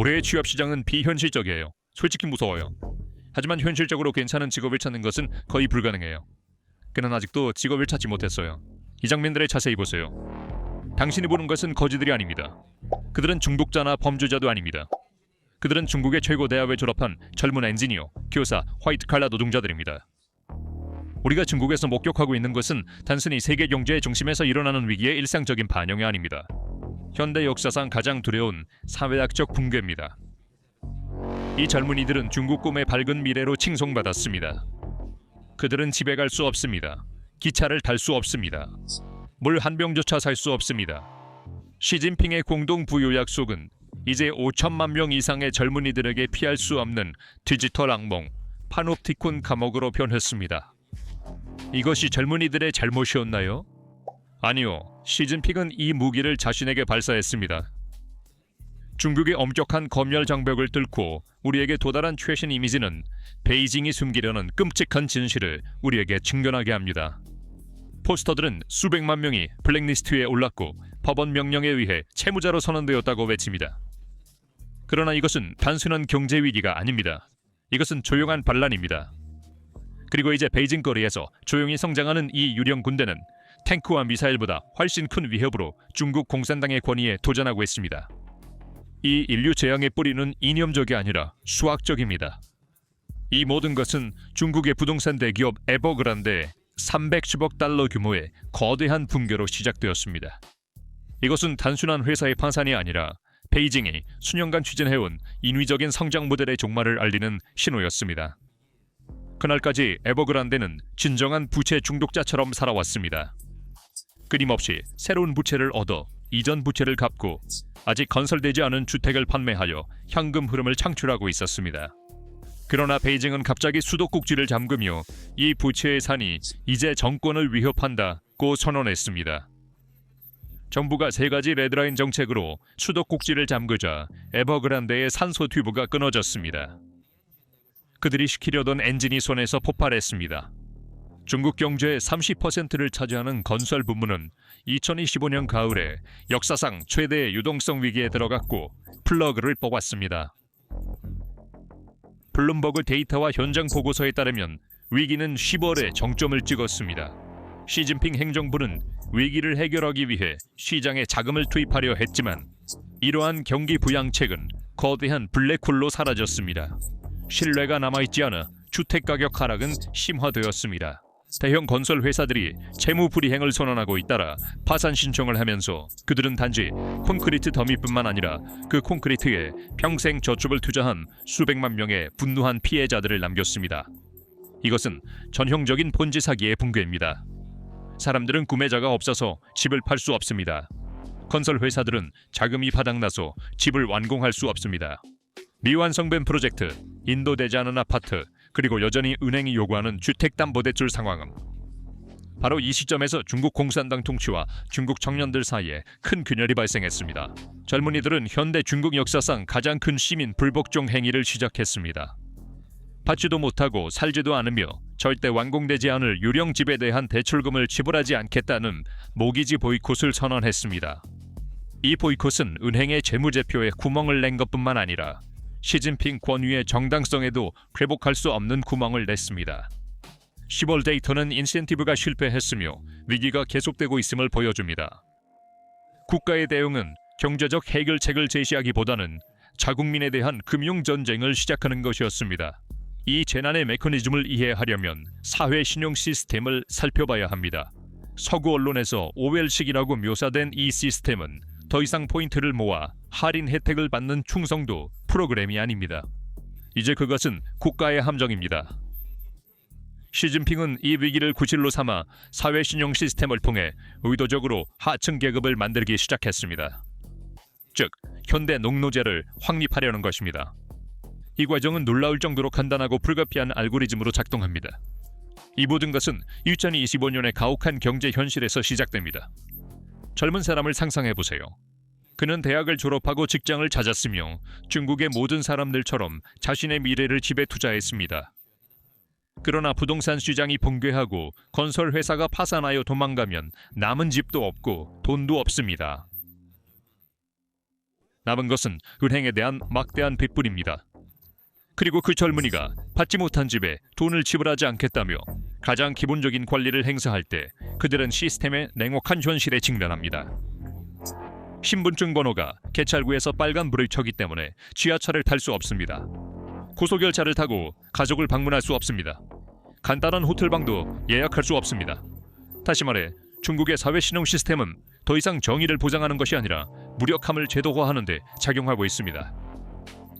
올해의 취업 시장은 비현실적이에요. 솔직히 무서워요. 하지만 현실적으로 괜찮은 직업을 찾는 것은 거의 불가능해요. 그는 아직도 직업을 찾지 못했어요. 이 장면들을 자세히 보세요. 당신이 보는 것은 거지들이 아닙니다. 그들은 중독자나 범죄자도 아닙니다. 그들은 중국의 최고 대학을 졸업한 젊은 엔지니어, 교사, 화이트 칼라 노동자들입니다. 우리가 중국에서 목격하고 있는 것은 단순히 세계 경제의 중심에서 일어나는 위기의 일상적인 반영이 아닙니다. 현대 역사상 가장 두려운 사회학적 붕괴입니다. 이 젊은이들은 중국 꿈의 밝은 미래로 칭송받았습니다. 그들은 집에 갈 수 없습니다. 기차를 탈 수 없습니다. 물 한 병조차 살 수 없습니다. 시진핑의 공동 부요 약속은 이제 5천만 명 이상의 젊은이들에게 피할 수 없는 디지털 악몽 파놉티콘 감옥으로 변했습니다. 이것이 젊은이들의 잘못이었나요? 아니요. 시진핑은 이 무기를 자신에게 발사했습니다. 중국의 엄격한 검열 장벽을 뚫고 우리에게 도달한 최신 이미지는 베이징이 숨기려는 끔찍한 진실을 우리에게 증명하게 합니다. 포스터들은 수백만 명이 블랙리스트에 올랐고 법원 명령에 의해 채무자로 선언되었다고 외칩니다. 그러나 이것은 단순한 경제 위기가 아닙니다. 이것은 조용한 반란입니다. 그리고 이제 베이징 거리에서 조용히 성장하는 이 유령 군대는 탱크와 미사일보다 훨씬 큰 위협으로 중국 공산당의 권위에 도전하고 있습니다. 이 인류 재앙의 뿌리는 이념적이 아니라 수학적입니다. 이 모든 것은 중국의 부동산 대기업 에버그란데의 310억 달러 규모의 거대한 붕괴로 시작되었습니다. 이것은 단순한 회사의 파산이 아니라 베이징이 수년간 추진해온 인위적인 성장 모델의 종말을 알리는 신호였습니다. 그날까지 에버그란데는 진정한 부채 중독자처럼 살아왔습니다. 끊임없이 새로운 부채를 얻어 이전 부채를 갚고 아직 건설되지 않은 주택을 판매하여 현금 흐름을 창출하고 있었습니다. 그러나 베이징은 갑자기 수도꼭지를 잠그며 이 부채의 산이 이제 정권을 위협한다고 선언했습니다. 정부가 세 가지 레드라인 정책으로 수도꼭지를 잠그자 에버그란데의 산소 튜브가 끊어졌습니다. 그들이 시키려던 엔진이 손에서 폭발했습니다. 중국 경제의 30%를 차지하는 건설 부문은 2025년 가을에 역사상 최대의 유동성 위기에 들어갔고 플러그를 뽑았습니다. 블룸버그 데이터와 현장 보고서에 따르면 위기는 10월에 정점을 찍었습니다. 시진핑 행정부는 위기를 해결하기 위해 시장에 자금을 투입하려 했지만 이러한 경기 부양책은 거대한 블랙홀로 사라졌습니다. 신뢰가 남아있지 않아 주택 가격 하락은 심화되었습니다. 대형 건설 회사들이 채무 불이행을 선언하고 잇따라 파산 신청을 하면서 그들은 단지 콘크리트 더미뿐만 아니라 그 콘크리트에 평생 저축을 투자한 수백만 명의 분노한 피해자들을 남겼습니다. 이것은 전형적인 본지 사기의 붕괴입니다. 사람들은 구매자가 없어서 집을 팔 수 없습니다. 건설 회사들은 자금이 바닥나서 집을 완공할 수 없습니다. 미완성된 프로젝트, 인도되지 않은 아파트, 그리고 여전히 은행이 요구하는 주택담보대출 상황은 바로 이 시점에서 중국 공산당 통치와 중국 청년들 사이에 큰 균열이 발생했습니다. 젊은이들은 현대 중국 역사상 가장 큰 시민 불복종 행위를 시작했습니다. 받지도 못하고 살지도 않으며 절대 완공되지 않을 유령 집에 대한 대출금을 지불하지 않겠다는 모기지 보이콧을 선언했습니다. 이 보이콧은 은행의 재무제표에 구멍을 낸 것뿐만 아니라 시진핑 권위의 정당성에도 회복할 수 없는 구멍을 냈습니다. 10월 데이터는 인센티브가 실패했으며 위기가 계속되고 있음을 보여줍니다. 국가의 대응은 경제적 해결책을 제시하기보다는 자국민에 대한 금융 전쟁을 시작하는 것이었습니다. 이 재난의 메커니즘을 이해하려면 사회 신용 시스템을 살펴봐야 합니다. 서구 언론에서 오웰식이라고 묘사된 이 시스템은 더 이상 포인트를 모아 할인 혜택을 받는 충성도 프로그램이 아닙니다. 이제 그것은 국가의 함정입니다. 시진핑은 이 위기를 구실로 삼아 사회 신용 시스템을 통해 의도적으로 하층 계급을 만들기 시작했습니다. 즉, 현대 농노제를 확립하려는 것입니다. 이 과정은 놀라울 정도로 간단하고 불가피한 알고리즘으로 작동합니다. 이 모든 것은 2025년의 가혹한 경제 현실에서 시작됩니다. 젊은 사람을 상상해 보세요. 그는 대학을 졸업하고 직장을 찾았으며 중국의 모든 사람들처럼 자신의 미래를 집에 투자했습니다. 그러나 부동산 시장이 붕괴하고 건설 회사가 파산하여 도망가면 남은 집도 없고 돈도 없습니다. 남은 것은 은행에 대한 막대한 빚뿐입니다. 그리고 그 젊은이가 받지 못한 집에 돈을 지불하지 않겠다며 가장 기본적인 권리를 행사할 때 그들은 시스템의 냉혹한 현실에 직면합니다. 신분증 번호가 개찰구에서 빨간불을 켜기 때문에 지하철을 탈 수 없습니다. 고속열차를 타고 가족을 방문할 수 없습니다. 간단한 호텔방도 예약할 수 없습니다. 다시 말해 중국의 사회 신용 시스템은 더 이상 정의를 보장하는 것이 아니라 무력함을 제도화하는 데 작용하고 있습니다.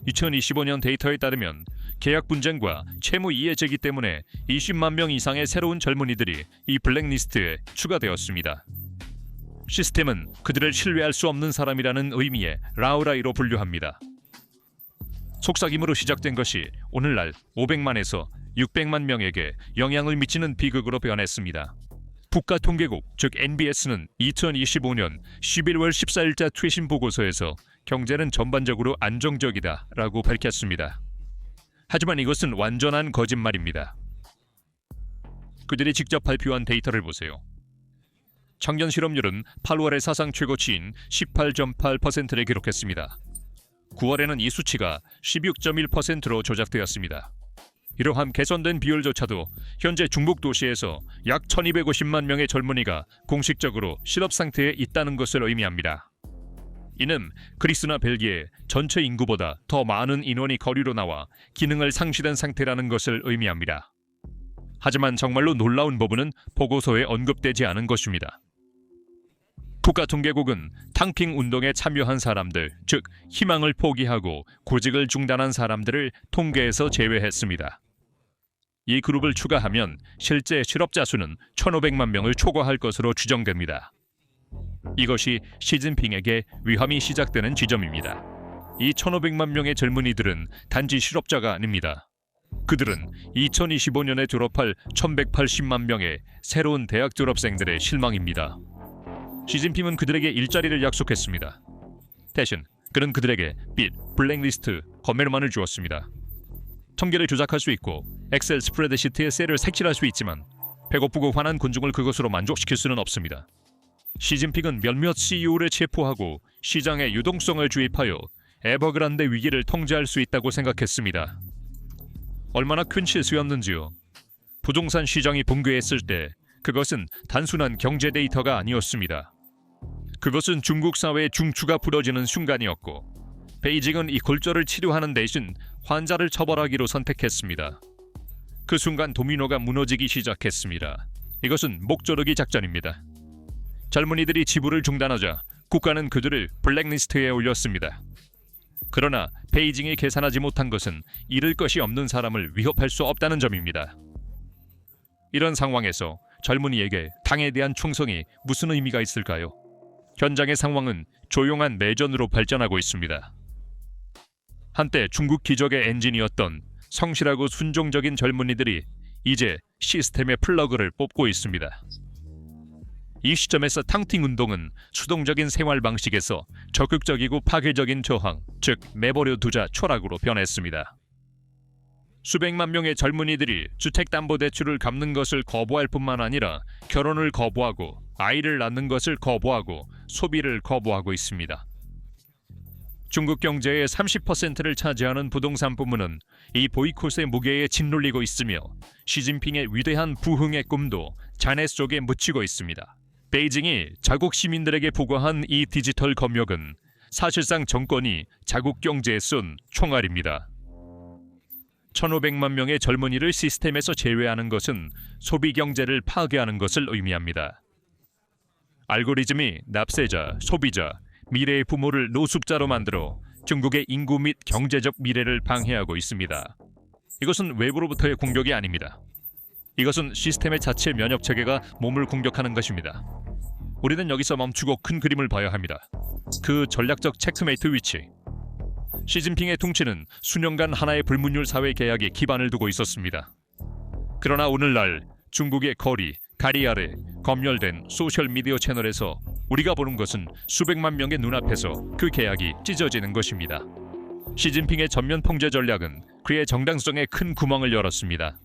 2025년 데이터에 따르면 계약 분쟁과 채무 이해 제기 때문에 20만 명 이상의 새로운 젊은이들이 이 블랙리스트에 추가되었습니다. 시스템은 그들을 신뢰할 수 없는 사람이라는 의미의 라우라이로 분류합니다. 속삭임으로 시작된 것이 오늘날 500만에서 600만 명에게 영향을 미치는 비극으로 변했습니다. 국가통계국 즉 NBS는 2025년 11월 14일자 최신 보고서에서 경제는 전반적으로 안정적이다라고 밝혔습니다. 하지만 이것은 완전한 거짓말입니다. 그들이 직접 발표한 데이터를 보세요. 청년 실업률은 8월의 사상 최고치인 18.8%를 기록했습니다. 9월에는 이 수치가 16.1%로 조작되었습니다. 이러한 개선된 비율조차도 현재 중국 도시에서 약 1250만 명의 젊은이가 공식적으로 실업 상태에 있다는 것을 의미합니다. 이는 그리스나 벨기에 전체 인구보다 더 많은 인원이 거리로 나와 기능을 상실한 상태라는 것을 의미합니다. 하지만 정말로 놀라운 부분은 보고서에 언급되지 않은 것입니다. 국가통계국은 탕핑 운동에 참여한 사람들, 즉 희망을 포기하고 구직을 중단한 사람들을 통계에서 제외했습니다. 이 그룹을 추가하면 실제 실업자 수는 1,500만 명을 초과할 것으로 추정됩니다. 이것이 시진핑에게 위험이 시작되는 지점입니다. 이 1,500만 명의 젊은이들은 단지 실업자가 아닙니다. 그들은 2025년에 졸업할 1,180만 명의 새로운 대학 졸업생들의 실망입니다. 시진핑은 그들에게 일자리를 약속했습니다. 대신 그는 그들에게 빚, 블랙리스트, 검열만을 주었습니다. 통계를 조작할 수 있고 엑셀 스프레드시트에 셀을 색칠할 수 있지만 배고프고 화난 군중을 그것으로 만족시킬 수는 없습니다. 시진핑은 몇몇 CEO를 체포하고 시장의 유동성을 주입하여 에버그란데 위기를 통제할 수 있다고 생각했습니다. 얼마나 큰 실수였는지요. 부동산 시장이 붕괴했을 때 그것은 단순한 경제 데이터가 아니었습니다. 그것은 중국 사회의 중추가 부러지는 순간이었고 베이징은 이 골절을 치료하는 대신 환자를 처벌하기로 선택했습니다. 그 순간 도미노가 무너지기 시작했습니다. 이것은 목조르기 작전입니다. 젊은이들이 지불을 중단하자 국가는 그들을 블랙리스트에 올렸습니다. 그러나 베이징이 계산하지 못한 것은 잃을 것이 없는 사람을 위협할 수 없다는 점입니다. 이런 상황에서 젊은이에게 당에 대한 충성이 무슨 의미가 있을까요? 현장의 상황은 조용한 내전으로 발전하고 있습니다. 한때 중국 기적의 엔진이었던 성실하고 순종적인 젊은이들이 이제 시스템의 플러그를 뽑고 있습니다. 이 시점에서 탕팅 운동은 수동적인 생활 방식에서 적극적이고 파괴적인 저항, 즉 매버려 두자 초락으로 변했습니다. 수백만 명의 젊은이들이 주택담보대출을 갚는 것을 거부할 뿐만 아니라 결혼을 거부하고 아이를 낳는 것을 거부하고 소비를 거부하고 있습니다. 중국 경제의 30%를 차지하는 부동산 부문은 이 보이콧의 무게에 짓눌리고 있으며 시진핑의 위대한 부흥의 꿈도 잔해 속에 묻히고 있습니다. 베이징이 자국 시민들에게 부과한 이 디지털 검역은 사실상 정권이 자국 경제에 쏜 총알입니다. 1,500만 명의 젊은이를 시스템에서 제외하는 것은 소비 경제를 파괴하는 것을 의미합니다. 알고리즘이 납세자, 소비자, 미래의 부모를 노숙자로 만들어 중국의 인구 및 경제적 미래를 방해하고 있습니다. 이것은 외부로부터의 공격이 아닙니다. 이것은 시스템의 자체 면역 체계가 몸을 공격하는 것입니다. 우리는 여기서 멈추고 큰 그림을 봐야 합니다. 그 전략적 체크메이트 위치. 시진핑의 통치는 수년간 하나의 불문율 사회 계약에 기반을 두고 있었습니다. 그러나 오늘날 중국의 거리, 가리 아래 검열된 소셜 미디어 채널에서 우리가 보는 것은 수백만 명의 눈앞에서 그 계약이 찢어지는 것입니다. 시진핑의 전면 통제 전략은 그의 정당성에 큰 구멍을 열었습니다.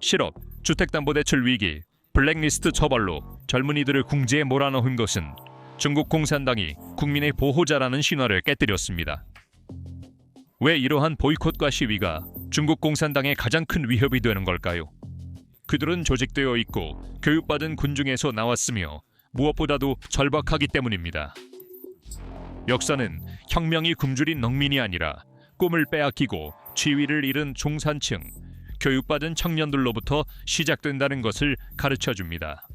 실업, 주택담보대출 위기, 블랙리스트 처벌로 젊은이들을 궁지에 몰아넣은 것은 중국 공산당이 국민의 보호자라는 신화를 깨뜨렸습니다. 왜 이러한 보이콧과 시위가 중국 공산당의 가장 큰 위협이 되는 걸까요? 그들은 조직되어 있고 교육받은 군중에서 나왔으며 무엇보다도 절박하기 때문입니다. 역사는 혁명이 굶주린 농민이 아니라 꿈을 빼앗기고 지위를 잃은 중산층, 교육받은 청년들로부터 시작된다는 것을 가르쳐 줍니다.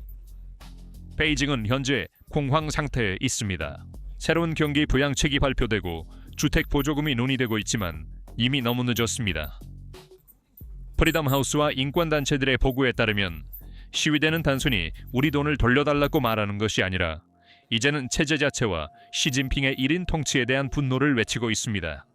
베이징은 현재 공황 상태에 있습니다. 새로운 경기 부양책이 발표되고 주택 보조금이 논의되고 있지만 이미 너무 늦었습니다. 프리덤 하우스와 인권 단체들의 보고에 따르면 시위대는 단순히 우리 돈을 돌려달라고 말하는 것이 아니라 이제는 체제 자체와 시진핑의 1인 통치에 대한 분노를 외치고 있습니다.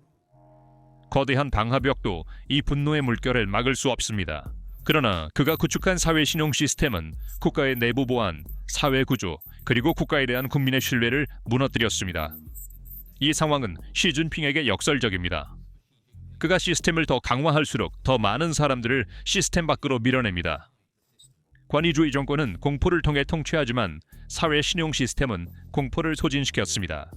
거대한 방화벽도 이 분노의 물결을 막을 수 없습니다. 그러나 그가 구축한 사회 신용 시스템은 국가의 내부 보안, 사회 구조, 그리고 국가에 대한 국민의 신뢰를 무너뜨렸습니다. 이 상황은 시진핑에게 역설적입니다. 그가 시스템을 더 강화할수록 더 많은 사람들을 시스템 밖으로 밀어냅니다. 관위주의 정권은 공포를 통해 통치하지만 사회 신용 시스템은 공포를 소진시켰습니다.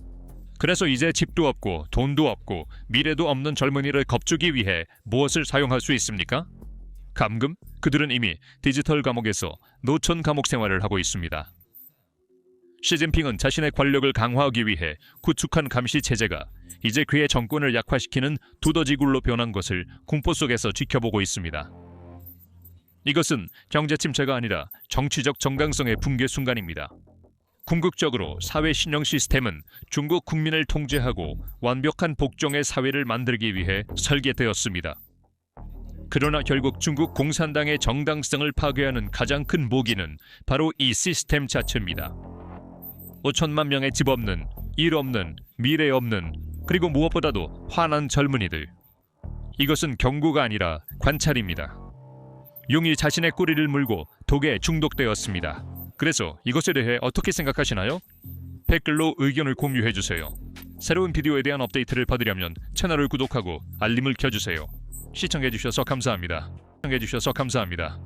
그래서 이제 집도 없고 돈도 없고 미래도 없는 젊은이를 겁주기 위해 무엇을 사용할 수 있습니까? 감금? 그들은 이미 디지털 감옥에서 노천 감옥 생활을 하고 있습니다. 시진핑은 자신의 권력을 강화하기 위해 구축한 감시 체제가 이제 그의 정권을 약화시키는 두더지굴로 변한 것을 공포 속에서 지켜보고 있습니다. 이것은 경제 침체가 아니라 정치적 정강성의 붕괴 순간입니다. 궁극적으로 사회 신용 시스템은 중국 국민을 통제하고 완벽한 복종의 사회를 만들기 위해 설계되었습니다. 그러나 결국 중국 공산당의 정당성을 파괴하는 가장 큰 모기는 바로 이 시스템 자체입니다. 5천만 명의 집 없는, 일 없는, 미래 없는, 그리고 무엇보다도 화난 젊은이들. 이것은 경고가 아니라 관찰입니다. 용이 자신의 꼬리를 물고 독에 중독되었습니다. 그래서 이것에 대해 어떻게 생각하시나요? 댓글로 의견을 공유해 주세요. 새로운 비디오에 대한 업데이트를 받으려면 채널을 구독하고 알림을 켜주세요. 시청해 주셔서 감사합니다. 시청해 주셔서 감사합니다.